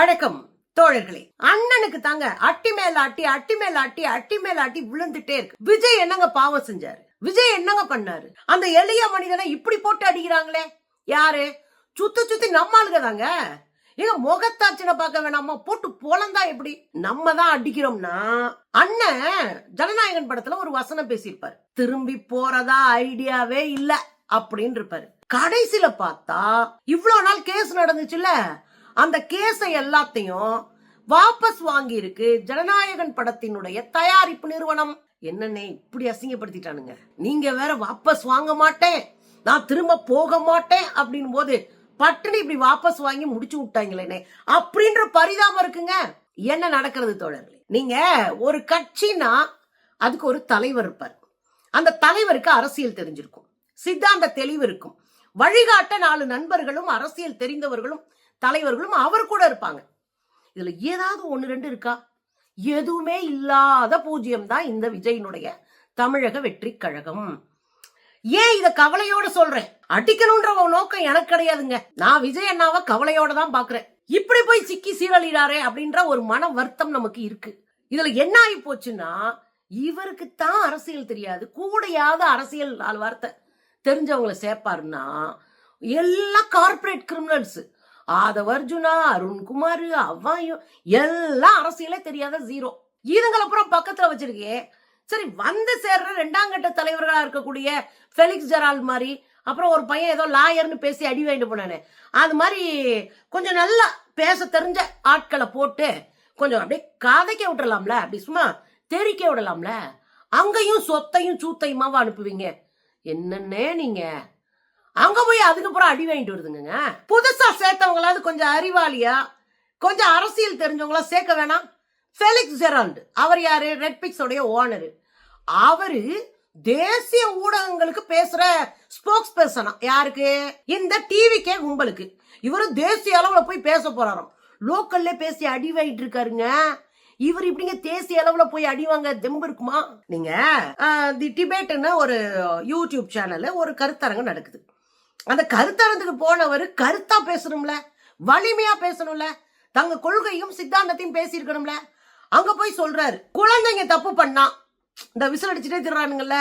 வணக்கம் தோழர்களே. அண்ணனுக்கு தாங்க அட்டி மேல அட்டி அட்டி மேல அட்டி அட்டி மேல அட்டி விழுந்துட்டே இருக்கு. விஜய் என்னங்க பாவம் செஞ்சாரு? விஜய் என்னங்க பண்ணாரு? அந்த எளிய மனிதனை இப்படி போட்டு அடிக்கிறாங்களே? யாரு? சுத்தி சுத்தி நம்ம ஆளுங்க தாங்க. ஏங்க முகத்தாச்சின பார்க்க வேணாமா. போட்டு போலந்தா எப்படி? நம்ம தான் அடிக்கிறோம்னா. அண்ணன் ஜனநாயகன் படத்துல ஒரு வசனம் பேசியிருப்பாரு. திரும்பி போறதா ஐடியாவே இல்ல அப்படின்னு இருப்பாரு. கடைசியில பார்த்தா இவ்வளவு நாள் கேஸ் நடந்துச்சுல்ல? அந்த கேஸை எல்லாத்தையும் வாபஸ் வாங்கி இருக்கு ஜனநாயகன் படத்தினுடைய தயாரிப்பு நிறுவனம். என்னன்னே இப்படி அசிங்கப்படுத்திட்டானுங்க? நீங்க வேற வாபஸ் வாங்க மாட்டேன். நான் திரும்ப போக மாட்டேன் அப்படின் போது பட்டுன்னு இப்படி வாபஸ் வாங்கி முடிச்சு விட்டாங்களேனே. அப்படின்ற பரிதாபம் இருக்குங்க. என்ன நடக்கிறது தோழர்களே? நீங்க ஒரு கட்சினா அதுக்கு ஒரு தலைவர் இருப்பார். அந்த தலைவருக்கு அரசியல் தெரிஞ்சிருக்கும். சித்தாந்த தெளிவு இருக்கும். வழிகாட்ட நாலு நண்பர்களும் அரசியல் தெரிந்தவர்களும் தலைவர்களும் அவர் கூட இருப்பாங்க. இதுல ஏதாவது ஒன்னு ரெண்டு இருக்கா? எதுவுமே இல்லாத பூஜ்யம் தான் இந்த விஜயினுடைய தமிழக வெற்றி கழகம். ஏன் இத கவலையோட சொல்றேன்? அடிக்கணும்ன்ற ஒரு நோக்கம் எனக்கு கிடையாதுங்க. நான் விஜய் அண்ணாவை கவலையோட தான் பாக்குறேன் இப்படி போய் சிக்கி சீரழிறாரே அப்படின்ற ஒரு மன வருத்தம் நமக்கு இருக்கு. இதுல என்ன ஆகி போச்சுன்னா இவருக்கு தான் அரசியல் தெரியாது. கூடையாவது அரசியல் நாலு வார்த்தை தெரிஞ்சவங்களை சேர்ப்பாருன்னா எல்லாம் கார்ப்பரேட் கிரிமினல்ஸ் ஆதவர்ஜுனா அருண்குமார் அவ்வாயும் எல்லாம் அரசியலே தெரியாத ஜீரோ இதுங்களை அப்புறம் பக்கத்துல வச்சிருக்கே சரி வந்து சேர்ற ரெண்டாம் கட்ட தலைவர்களா இருக்கக்கூடிய ஃபெலிக்ஸ் ஜெரால் மாதிரி அப்புறம் ஒரு பையன் ஏதோ லாயர்னு பேசி அடி வாங்கிட்டு போனானே அது மாதிரி கொஞ்சம் நல்லா பேச தெரிஞ்ச ஆட்களை போட்டு கொஞ்சம் அப்படியே கதைக்க விட்டுறலாம்ல அப்படி சும்மா தெரிக்க விடலாம்ல? அங்கேயும் சொத்தையும் சூத்தையுமாவும் அனுப்புவீங்க? என்னன்னே நீங்கள் அங்க போய் அதுக்கப்புறம் அடி வாங்கிட்டு வருதுங்க புதுசா சேர்த்தவங்களாவது கொஞ்சம் அறிவாளியா கொஞ்சம் அரசியல் தெரிஞ்சவங்களா சேர்க்க வேணாம். ஃபெலிக்ஸ் ஜெரால்டு அவர் யாரு? ரெட்பிக்ஸோடைய ஓனரு ஓனர் அவரு தேசிய ஊடகங்களுக்கு பேசுற ஸ்போக்ஸ் பர்சனா யாருக்கு? இந்த டிவிக்கே கும்பலுக்கு. இவரு தேசிய அளவுல போய் பேச போறாராம். லோக்கல்ல பேசி அடி வாங்கிட்டு இருக்காருங்க. இவர் இப்படிங்க தேசிய அளவுல போய் அடி வாங்க தெம்பு இருக்குமா? நீங்க தி டிபேட்னு ஒரு யூடியூப் சேனல்ல ஒரு கருத்தரங்கம் நடக்குது. அந்த கருத்தரங்குக்கு போனவர் கருத்தா பேசணும்ல வலிமையா பேசணும்ல தங்க கொள்கையும் சித்தாந்தத்தையும் பேசியிருக்கணும்ல. அங்க போய் சொல்றாரு குழந்தைங்க தப்பு பண்ணா இந்த விசில் அடிச்சுட்டே திடுறானுங்கல்ல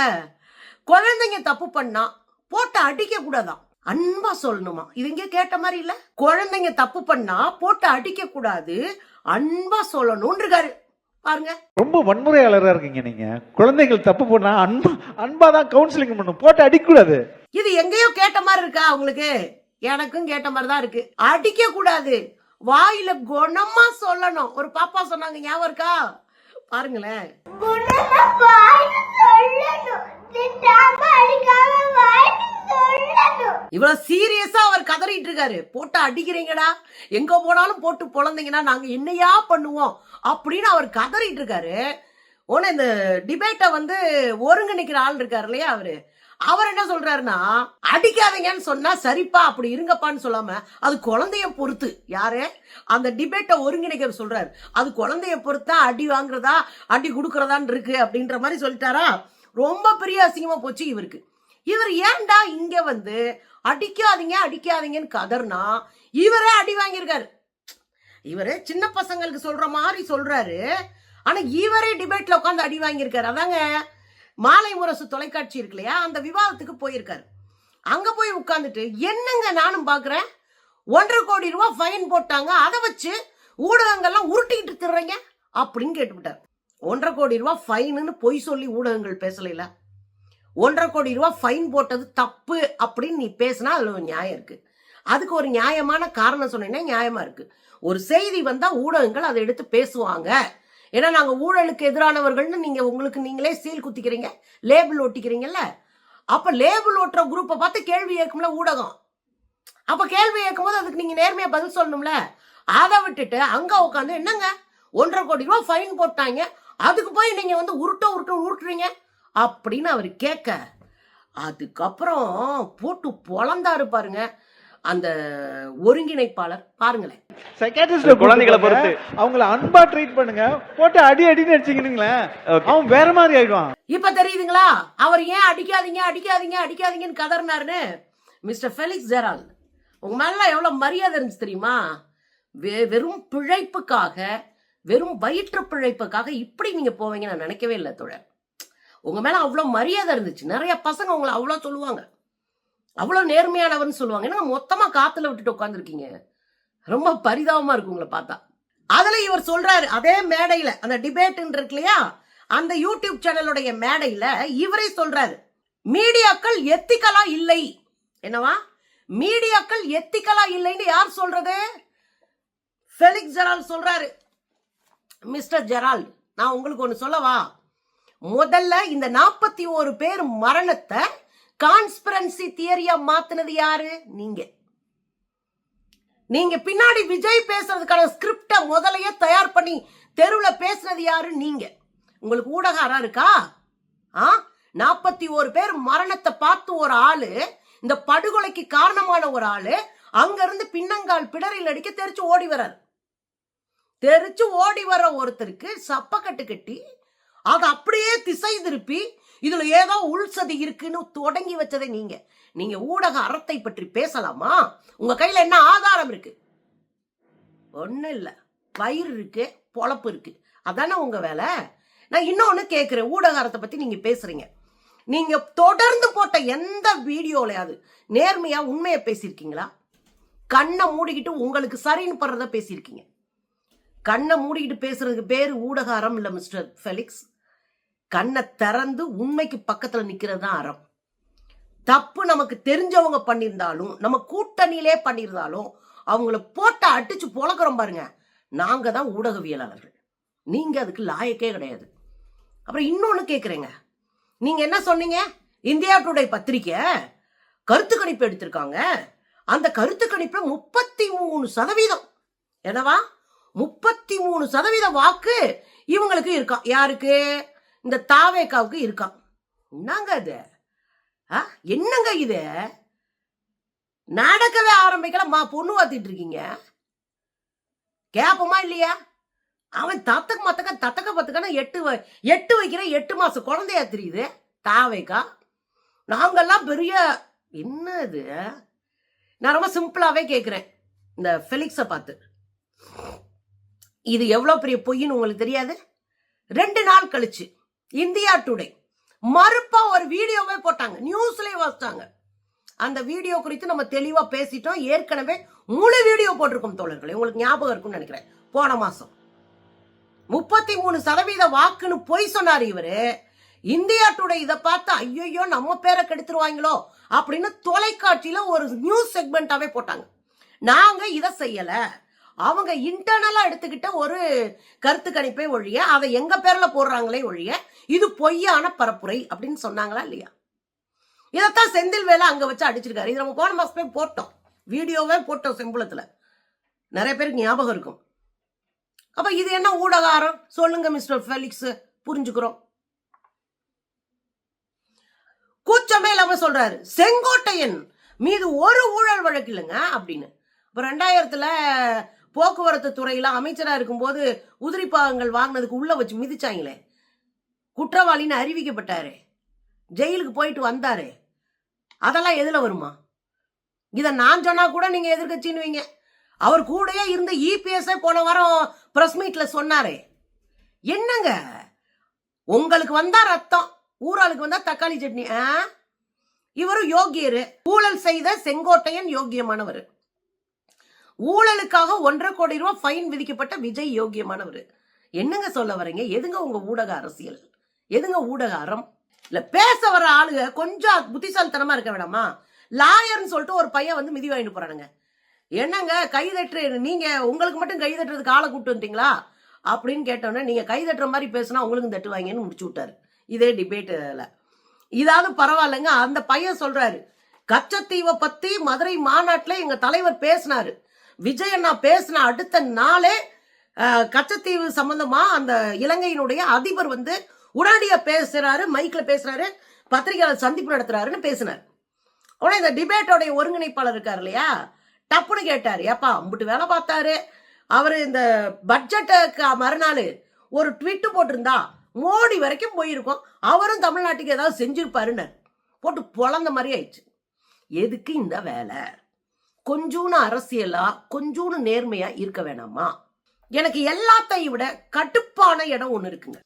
குழந்தைங்க தப்பு பண்ணா போட்டு அடிக்க கூடாதான் அன்பா சொல்லணுமா? இவங்க கேட்ட மாதிரி இல்ல. குழந்தைங்க தப்பு பண்ணா போட்டு அடிக்க கூடாது அன்பா சொல்லணும்னு இருக்காரு பாருங்க. ரொம்ப வன்முறையாளராக இருக்கீங்க நீங்க. குழந்தைகள் தப்பு பண்ணா அன்பா அன்பா தான் கவுன்சிலிங் பண்ணும் போட்டு அடிக்கக்கூடாது. இது எங்கேயோ கேட்ட மாதிரி இருக்கா உங்களுக்கு எனக்கும் கேட்ட மாதிரி தான் இருக்கு. அடிக்க கூடாது. வாயில குணமா சொல்லணும். ஒரு பாப்பா சொன்னாங்க ஞாபகம் இருக்கா? பாருங்களேன். இவ்வளவு சீரியஸா அவர் கதறிட்டு இருக்காரு. போட்டு அடிக்கிறீங்கடா. எங்க போனாலும் போட்டு பொழந்தீங்கன்னா நாங்க என்னையா பண்ணுவோம்? அப்படின்னு அவர் கதறிட்டு இருக்காரு. உன இந்த டிபேட்டை வந்து ஒருங்கிணைக்கிற ஆள் இருக்காரு இல்லையா அவரு? அவர் என்ன சொல்றாருன்னா அடிக்காதீங்கன்னு சொன்னா சரிப்பா அப்படி இருங்கப்பான்னு சொல்லாம அது குழந்தைய பொறுத்து. யாரு? அந்த டிபேட்டை ஒருங்கிணைக்க சொல்றாரு. அது குழந்தைய பொறுத்தா அடி வாங்குறதா அடி கொடுக்கறதான் இருக்கு அப்படின்ற மாதிரி சொல்லிட்டாரா? ரொம்ப பெரிய அசிங்கமா போச்சு இவருக்கு. இவர் ஏன்டா இங்க வந்து அடிக்காதீங்க அடிக்காதீங்கன்னு கதர்னா இவரே அடி வாங்கியிருக்காரு. இவரு சின்ன பசங்களுக்கு சொல்ற மாதிரி சொல்றாரு. ஆனா இவரே டிபேட்ல உட்காந்து அடி வாங்கியிருக்காரு. அதாங்க மாலை முரசு தொலைக்காட்சி இருக்கு இல்லையா? அந்த விவாதத்துக்கு போயிருக்காரு. அங்க போய் உட்காந்துட்டு என்னங்க நானும் பாக்குறேன்? ஒன்றரை கோடி ரூபாய் ஃபைன் போட்டாங்க. அதை வச்சு ஊடகங்கள்லாம் உருட்டிக்கிட்டு திர்றீங்க அப்படின்னு கேட்டுவிட்டார். ஒன்றரை கோடி ரூபாய் ஃபைனுன்னு பொய் சொல்லி ஊடகங்கள் பேசலைல. ஒன்றரை கோடி ரூபாய் ஃபைன் போட்டது தப்பு அப்படின்னு நீ பேசினா அதில் ஒரு நியாயம் இருக்கு. அதுக்கு ஒரு நியாயமான காரணம் சொன்னீங்கன்னா நியாயமா இருக்கு. ஒரு செய்தி வந்தா ஊடகங்கள் அதை எடுத்து பேசுவாங்க. ஏன்னா நாங்கள் ஊழலுக்கு எதிரானவர்கள்னு நீங்கள் உங்களுக்கு நீங்களே சீல் குத்திக்கிறீங்க லேபிள் ஒட்டிக்கிறீங்கல்ல அப்போ லேபிள் ஒட்டுற குரூப்பை பார்த்து கேள்வி கேட்கும்ல ஊடகம். அப்போ கேள்வி கேட்கும்போது அதுக்கு நீங்கள் நேர்மையாக பதில் சொல்லணும்ல? அதை விட்டுட்டு அங்கே உட்காந்து என்னங்க? ஒன்றரை கோடி ரூபா ஃபைன் போட்டாங்க அதுக்கு போய் நீங்கள் வந்து உருட்ட உருட்ட உருட்டுறீங்க? அப்படின்னு அவர் கேட்க அதுக்கப்புறம் போட்டு பொழந்தாரு பாருங்க. அந்த ஒருங்கிணைப்பாளர் பாருங்களேன். சைக்காட்ரிஸ்ட்ல குழந்தைகளை குழந்தைகளை பொறுத்து. அவங்கள அன்பா ட்ரீட் பண்ணுங்க. போட்டு அடி அடின்னு அடிச்சிக்கினுங்களேன். அவன் வேற மாதிரி ஆயிடுவான். இப்ப தெரியுதுங்களா? அவர் ஏன் அடிக்காதீங்க அடிக்காதீங்க அடிக்காதீங்கன்னு கதறினாருன்னு மிஸ்டர் ஃபெலிக்ஸ் ஜெரால் உங்க மேல எவ்வளவு மரியாதை இருந்துச்சு தெரியுமா? வெ- வெறும் பிழைப்புக்காக வெறும் வயிற்று பிழைப்புக்காக இப்படி நீங்க போவீங்க நான் நினைக்கவே இல்லை தோழர். உங்க மேல அவ்வளவு மரியாதை இருந்துச்சு. நிறைய பசங்க உங்களை அவ்வளவு சொல்லுவாங்க. அவ்வளவு நேர்மையானவர்னு சொல்லுவாங்க. ஏன்னா மொத்தமா காத்துல விட்டுட்டு உட்காந்துருக்கீங்க ரொம்ப பரிதாபமா இருக்கு உங்களை பார்த்தா. அதுல இவர் சொல்றாரு அதே மேடையில அந்த டிபேட் இருக்கு இல்லையா? அந்த யூடியூப் சேனலுடைய மேடையில இவரே சொல்றாரு மீடியாக்கள் எத்திக்கலா இல்லை. என்னவா? மீடியாக்கள் எத்திக்கலா இல்லைன்னு யார் சொல்றது? ஃபெலிக்ஸ் ஜெரால் சொல்றாரு. மிஸ்டர் ஜெரால் நான் உங்களுக்கு ஒன்று சொல்லவா? முதல்ல இந்த நாற்பத்தி ஒரு பேர் மரணத்தை கான்ஸ்பிரன்சி தியரியா மாத்தினது யாரு? நீங்க. நீங்க பின்னாடி விஜய் பேசுறதுக்கான ஸ்கிரிப்டை முதலையே தயார் பண்ணி தெருவில் பேசுனது யாரு? நீங்க. உங்களுக்கு ஊடகாரா இருக்கா? ஆ? நாற்பத்தி ஒரு பேர் மரணத்தை பார்த்து ஒரு ஆளு இந்த படுகொலைக்கு காரணமான ஒரு ஆளு அங்கிருந்து பின்னங்கால் பிடரில் அடிக்க தெரிச்சு ஓடி வர்றாரு. தெரிச்சு ஓடி வர்ற ஒருத்தருக்கு சப்பக்கட்டு கட்டி அதை அப்படியே திசை திருப்பி இதுல ஏதோ உள்சதி இருக்குன்னு தொடங்கி வச்சதை நீங்க. நீங்க ஊடக அறத்தை பற்றி பேசலாமா? உங்க கையில என்ன ஆதாரம் இருக்கு? ஒன்றும் இல்லை. வயிறு இருக்கு பொழப்பு இருக்கு. அதானே உங்க வேலை? நான் இன்னொன்னு கேட்குறேன் ஊடக அறத்தை பத்தி நீங்க பேசுறீங்க. நீங்க தொடர்ந்து போட்ட எந்த வீடியோலையாவது நேர்மையா உண்மையை பேசியிருக்கீங்களா? கண்ணை மூடிக்கிட்டு உங்களுக்கு சரின்னு படுறத பேசியிருக்கீங்க. கண்ணை மூடிக்கிட்டு பேசுறதுக்கு பேர் ஊடகாரம் இல்லை மிஸ்டர் ஃபெலிக்ஸ். கண்ணை திறந்து உண்மைக்கு பக்கத்துல நிக்கிறது தான் அறம். தப்பு நமக்கு தெரிஞ்சவங்க பண்ணியிருந்தாலும் நம்ம கூட்டணியிலே பண்ணியிருந்தாலும் அவங்கள போட்டு அடிச்சு பொழக்கிறோம் பாருங்க. நாங்க தான் ஊடகவியலாளர்கள். நீங்க அதுக்கு லாயக்கே கிடையாது. அப்புறம் இன்னொன்னு கேக்குறேங்க. நீங்க என்ன சொன்னீங்க? இந்தியா டுடே பத்திரிக்கை கருத்து கணிப்பு எடுத்திருக்காங்க. அந்த கருத்து கணிப்புல முப்பத்தி மூணு சதவீதம். என்னவா? முப்பத்தி மூணு சதவீத வாக்கு இவங்களுக்கு இருக்கான் யாருக்கு? இந்த தாவேக்காவுக்கு இருக்கான் என்னங்க அது ஆ? என்னங்க இது? நடக்கவே ஆரம்பிக்கல மா பொண்ணு வாத்திட்டு இருக்கீங்க கேப்பமா இல்லையா? அவன் தத்தக்க மத்தக்க தத்தக்க பத்துக்கன்னா எட்டு எட்டு வைக்கிற எட்டு மாசம் குழந்தையா தெரியுது தாவேக்கா. நாங்கெல்லாம் பெரிய என்ன இது? நான் ரொம்ப சிம்பிளாவே கேட்குறேன் இந்த ஃபெலிக்ஸை பார்த்து. இது எவ்வளோ பெரிய பொய்ன்னு உங்களுக்கு தெரியாது? ரெண்டு நாள் கழிச்சு. இந்தியா டுடே மறுப்பா ஒரு வீடியோவே போட்டாங்க. நியூஸ்லயே வாசிட்டாங்க அந்த வீடியோ குறித்து நம்ம தெளிவா பேசிட்டோம். ஏற்கனவே முழு வீடியோ போட்டிருக்கோம் தோழர்களே. உங்களுக்கு ஞாபகம் இருக்கும்னு நினைக்கிறேன். போன மாசம். முப்பத்தி மூணு சதவீத வாக்குன்னு பொய் சொன்னார் இவரு. இந்தியா டுடே இதை பார்த்து ஐயோ நம்ம பேரை கெடுத்துருவாங்களோ? அப்படின்னு தொலைக்காட்சியில ஒரு நியூஸ் செக்மெண்டாவே போட்டாங்க. நாங்க இதை செய்யலை. அவங்க இன்டர்னலா எடுத்துக்கிட்ட ஒரு கருத்து கணிப்பை ஒழிய அதை எங்க பேர்ல போடுறாங்களே ஒழிய இது பொய்யான பரப்புரை அப்படின்னு சொன்னாங்களா இல்லையா? இதைத்தான் செந்தில் வேலை அங்க வச்சு அடிச்சிருக்காரு. இது நம்ம போன மாசமே போட்டோம். வீடியோவே போட்டோம் செம்புளத்துல. நிறைய பேருக்கு ஞாபகம் இருக்கும். அப்ப இது என்ன ஊடகாரம்? சொல்லுங்க மிஸ்டர் ஃபெலிக்ஸ் புரிஞ்சுக்கிறோம். கூச்சமே இல்லாம சொல்றாரு செங்கோட்டையன் மீது ஒரு ஊழல் வழக்கு இல்லைங்க அப்படின்னு. இப்ப ரெண்டாயிரத்துல போக்குவரத்து துறையில அமைச்சரா இருக்கும்போது உதிரி பாகங்கள் வாங்கினதுக்கு உள்ள வச்சு மிதிச்சாங்களே. குற்றவாளின்னு அறிவிக்கப்பட்டாரு. ஜெயிலுக்கு போயிட்டு வந்தாரு. அதெல்லாம் எதுல வருமா? இதை நான் சொன்னா கூட நீங்க எதிர்கட்சின்னுவீங்க அவர் கூடயே இருந்த இபிஎஸ்ஐ போன வாரம் பிரஸ் மீட்ல சொன்னாரு. என்னங்க? உங்களுக்கு வந்தா ரத்தம் ஊராளுக்கு வந்தா தக்காளி சட்னி ஆ? இவரும் யோகியரு. ஊழல் செய்த செங்கோட்டையன் யோக்கியமானவர் ஊழலுக்காக ஒன்றரை கோடி ரூபாய் ஃபைன் விதிக்கப்பட்ட விஜய் யோக்கியமானவர். என்னங்க சொல்ல வரீங்க? எதுங்க உங்க ஊடக அரசியல்? எதுங்க ஊடக அறம்? இல்ல பேச வர ஆளுங்க கொஞ்சம் புத்திசாலித்தனமா இருக்க வேணாமா? லாயர்னு சொல்லிட்டு ஒரு பையன் வந்து மிதி வாங்கிட்டு போறானுங்க. என்னங்க கை தட்டு நீங்க உங்களுக்கு மட்டும் கை தட்டுறதுக்கு ஆளை கூப்பிட்டு வந்துட்டீங்களா? அப்படின்னு கேட்டோன்னே நீங்க கை தட்டுற மாதிரி பேசினா உங்களுக்கு தட்டுவாங்கன்னு முடிச்சு விட்டாரு. இதே டிபேட்ல இதாவது பரவாயில்லைங்க அந்த பையன் சொல்றாரு கச்சத்தீவை பத்தி மதுரை மாநாட்டில் எங்க தலைவர் பேசினாரு. விஜய் அண்ணா பேசின அடுத்த நாளே கச்சத்தீவு சம்பந்தமா அந்த இலங்கையினுடைய அதிபர் வந்து உடனடியா பேசுறாரு மைக்ல பேசுறாரு பத்திரிகையாளர் சந்திப்பு நடத்துறாருன்னு பேசினார். உடனே இந்த டிபேட்டோடைய ஒருங்கிணைப்பாளர் இருக்கார் இல்லையா? டப்புன்னு கேட்டார் ஏப்பா அம்பிட்டு வேலை பார்த்தாரு. அவர் இந்த பட்ஜெட்டுக்கு மறுநாள் ஒரு ட்விட்டு போட்டிருந்தா மோடி வரைக்கும் போயிருக்கோம். அவரும் தமிழ்நாட்டுக்கு ஏதாவது செஞ்சிருப்பாருன்னு. போட்டு பொழந்த மாதிரி ஆயிடுச்சு. எதுக்கு இந்த வேலை? கொஞ்சூன்னு அரசியலா கொஞ்சூன்னு நேர்மையா இருக்க வேணாமா? எனக்கு எல்லாத்தையும் விட கட்டுப்பான இடம் ஒன்று இருக்குங்க.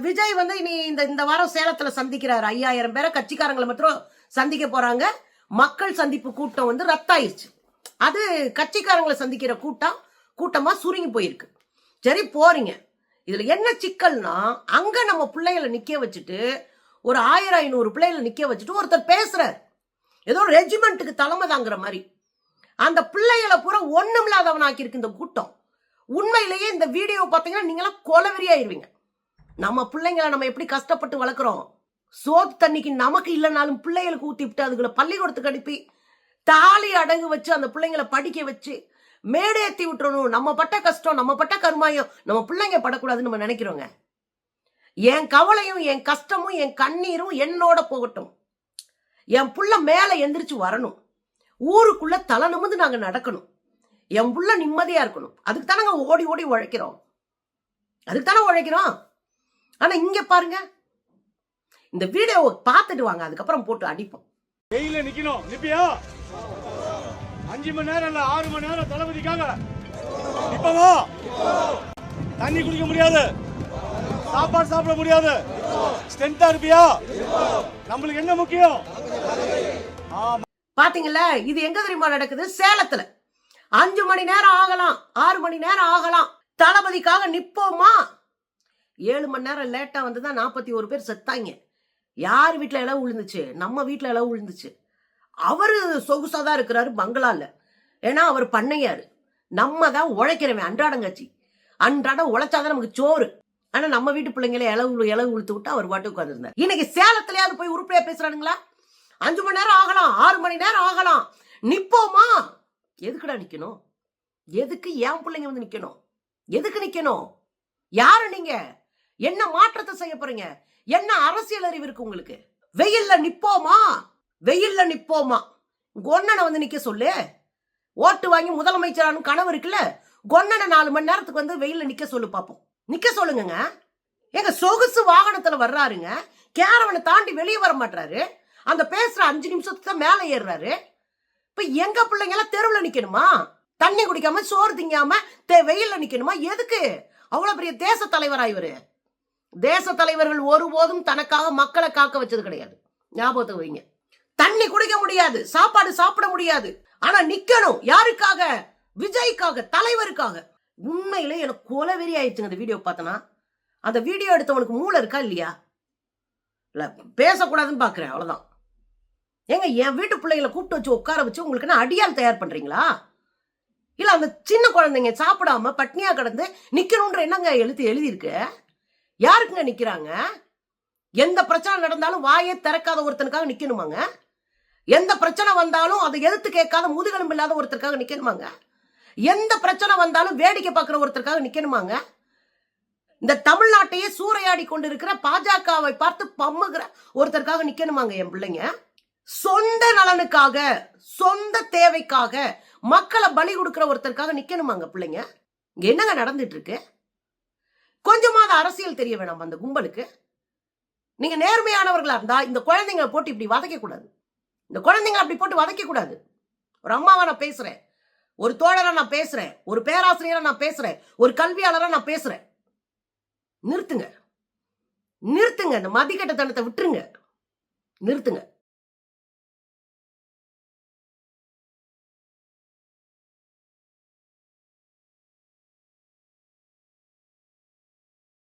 விஜய் வந்து இனி இந்த இந்த வாரம் சேலத்துல சந்திக்கிறாரு. ஐயாயிரம் பேரை கட்சிக்காரங்களை மட்டும் சந்திக்க போறாங்க. மக்கள் சந்திப்பு கூட்டம் வந்து ரத்தாயிருச்சு. அது கட்சிக்காரங்களை சந்திக்கிற கூட்டம் கூட்டமா சுருங்கி போயிருக்கு. சரி போறீங்க. இதுல என்ன சிக்கல்னா அங்க நம்ம பிள்ளைகளை நிக்க வச்சுட்டு ஒரு ஆயிரம் ஐநூறு பிள்ளைகளை நிக்க வச்சுட்டு ஒருத்தர் பேசுறாரு. ஏதோ ரெஜிமெண்ட்டுக்கு தலைமை தாங்குற மாதிரி. அந்த பிள்ளைகளை பூரா ஒண்ணுமில்லாதவன் ஆக்கியிருக்கு இந்த கூட்டம். உண்மையிலேயே இந்த வீடியோ பார்த்தீங்கன்னா நீங்களாம் கொலவெறியாயிருவீங்க. நம்ம பிள்ளைங்களை நம்ம எப்படி கஷ்டப்பட்டு வளர்க்குறோம்? சோத்து தண்ணிக்கு நமக்கு இல்லைனாலும் பிள்ளைகளுக்கு ஊற்றி விட்டு அதுகளை பள்ளிக்கூடத்துக்கு அனுப்பி தாலி அடகு வச்சு அந்த பிள்ளைங்களை படிக்க வச்சு மேடேத்தி விட்டுறணும். நம்ம பட்ட கஷ்டம் நம்ம பட்ட கருமாயம் நம்ம பிள்ளைங்க படக்கூடாதுன்னு நம்ம நினைக்கிறோங்க. என் கவலையும் என் கஷ்டமும் என் கண்ணீரும் என்னோட போகட்டும். என் புள்ள மேலே எந்திரிச்சு வரணும். ஊருக்குள்ள தலை நிமிந்து நாங்கள் நடக்கணும். என் புள்ள நிம்மதியா இருக்கணும். அதுக்கு தானே ஓடி ஓடி உழைக்கிறோம். அதுக்கு தானே உழைக்கிறோம். ஆனா இங்க பாருங்க. இந்த வீடியோவை பார்த்துட்டு வாங்க. அதுக்கப்புறம் போட்டு அடிப்போம். வெயில நிக்கணும். நிப்பியா? அஞ்சு மணி நேரம் இல்ல ஆறு மணி நேரம் தளபதிக்காக. நிப்பவா தண்ணி குடிக்க முடியாது. சாப்பாடு சாப்பிட முடியாது. ஸ்ட்ரென்த்தா இருப்பியா? நம்மளுக்கு என்ன முக்கியம்? பாத்தீங்கல்ல இது எங்க தெரியுமா நடக்குது? சேலத்துல. அஞ்சு மணி நேரம் ஆகலாம் ஆறு மணி நேரம் ஆகலாம். தளபதிக்காக நிப்போமா? ஏழு மணி நேரம் லேட்டா வந்துதான் நாற்பத்தி ஒரு பேர் செத்தாங்க. யார் வீட்டுல இளவு விழுந்துச்சு? நம்ம வீட்டுல இளவு விழுந்துச்சு. அவரு சொகுசா தான் இருக்கிறாரு பங்களால. ஏன்னா அவர் பண்ணையாரு. நம்ம தான் உழைக்கிறவன் அன்றாடங்காச்சி அன்றாடம் உழைச்சாதான் நமக்கு சோறு. ஆனா நம்ம வீட்டு பிள்ளைங்கள இளவு இளவு உளுத்து விட்டு அவர் பாட்டு உட்காந்துருந்தார் இன்னைக்கு சேலத்துலயாவது போய் உருப்படியா பேசுறானுங்களா? அஞ்சு மணி நேரம் ஆகலாம் ஆறு மணி நேரம் ஆகலாம். நிப்போமா? எதுக்குடா நிக்கணும்? எதுக்கு என் பிள்ளைங்க வந்து நிக்கணும்? எதுக்கு நிக்கணும்? யாரு நீங்க? என்ன மாற்றத்தை செய்ய போறீங்க? என்ன அரசியல் அறிவு இருக்கு உங்களுக்கு? வெயில்ல நிப்போமா? வெயில்ல நிப்போமா? கொன்னனை வந்து நிக்க சொல்லு. ஓட்டு வாங்கி முதலமைச்சரான கனவு இருக்குல்ல? கொன்னனை நாலு மணி நேரத்துக்கு வந்து வெயில்ல நிக்க சொல்லு பாப்போம். நிக்க சொல்லுங்க எங்க சொகுசு வாகனத்துல வர்றாருங்க. கேரவனை தாண்டி வெளியே வர மாட்டாரு அந்த பேசுற அஞ்சு நிமிஷத்துக்கு தான் மேலே ஏறுறாரு. இப்ப எங்க பிள்ளைங்க எல்லாம் தெருவில் நிக்கணுமா? தண்ணி குடிக்காம சோறு திங்காம தே வெயில்ல நிக்கணுமா? எதுக்கு? அவ்வளவு பெரிய தேச தலைவரா இவரு. தேச தலைவர்கள் ஒருபோதும் தனக்காக மக்களை காக்க வச்சது கிடையாது. ஞாபகத்தை வைங்க. தண்ணி குடிக்க முடியாது சாப்பாடு சாப்பிட முடியாது. ஆனா நிக்கணும். யாருக்காக? விஜய்க்காக தலைவருக்காக. உண்மையிலே எனக்கு கொலவெறி ஆயிடுச்சுங்க அந்த வீடியோ பார்த்தனா. அந்த வீடியோ எடுத்தவனுக்கு மூளை இருக்கா இல்லையா? இல்ல பேசக்கூடாதுன்னு பாக்குறேன் அவ்வளவுதான். ஏங்க என் வீட்டு பிள்ளைகளை கூப்பிட்டு வச்சு உட்கார வச்சு உங்களுக்கு என்ன அடியால் தயார் பண்ணுறீங்களா இல்லை அந்த சின்ன குழந்தைங்க சாப்பிடாம பட்னியாக கிடந்து நிற்கணுன்ற என்னங்க எழுத்து எழுதியிருக்கு? யாருக்குங்க நிற்கிறாங்க எந்த பிரச்சனை நடந்தாலும் வாயே திறக்காத ஒருத்தனுக்காக நிற்கணுமாங்க எந்த பிரச்சனை வந்தாலும் அதை எதிர்த்து கேட்காத முதுகெலும்பு இல்லாத ஒருத்தருக்காக நிற்கணுமாங்க எந்த பிரச்சனை வந்தாலும் வேடிக்கை பார்க்குற ஒருத்தருக்காக நிற்கணுமாங்க இந்த தமிழ்நாட்டையே சூறையாடி கொண்டு இருக்கிற பாஜகவை பார்த்து பம்முகிற ஒருத்தருக்காக நிற்கணுமாங்க என் பிள்ளைங்க? சொந்த நலனுக்காக சொந்த தேவைக்காக மக்களை பலி கொடுக்குற ஒருத்தருக்காக நிக்கணுமாங்க பிள்ளைங்க? இங்க என்னங்க நடந்துட்டு இருக்கு கொஞ்சமாவது அரசியல் தெரிய வேணாம் அந்த கும்பலுக்கு? நீங்க நேர்மையானவர்களா இருந்தா இந்த குழந்தைங்களை போட்டு இப்படி வதைக்க கூடாது இந்த குழந்தைங்களை அப்படி போட்டு வதைக்க கூடாது ஒரு அம்மாவா நான் பேசுறேன். ஒரு தோழரா நான் பேசுறேன். ஒரு பேராசிரியரா நான் பேசுறேன். ஒரு கல்வியாளரா நான் பேசுறேன். நிறுத்துங்க. நிறுத்துங்க. இந்த மதிக்கட்டத்தனத்தை விட்டுருங்க. நிறுத்துங்க.